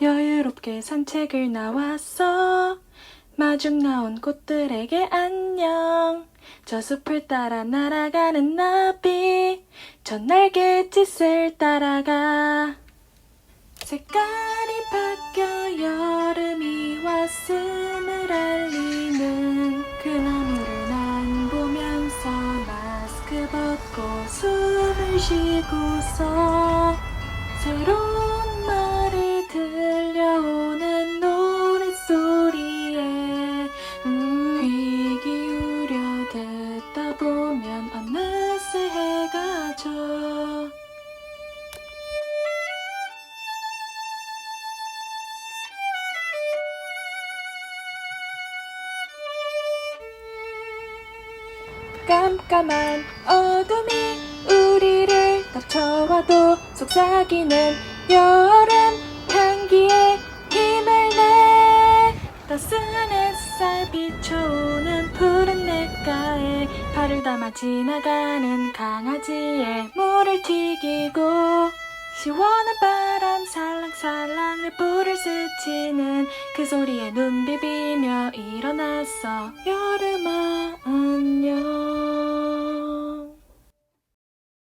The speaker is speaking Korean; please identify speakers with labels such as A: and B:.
A: 여유롭게 산책을 나왔어. 마중 나온 꽃들에게 안녕. 저 숲을 따라 날아가는 나비. 저 날갯짓을 따라가. 색깔이 바뀌어 여름이 왔음을 알리는 그 나무를 난 보면서 마스크 벗고 숨을 쉬고서 새로운 어느새 해가 져. 깜깜한 어둠이 우리를 덮쳐와도 속삭이는 여름 향기에 힘을 내. 따스한 햇살 비춰오는 푸른 발을 담아 지나가는 강아지의 물을 튀기고 시원한 바람 살랑살랑 내 볼을 스치는 그 소리에 눈 비비며 일어났어. 여름아 안녕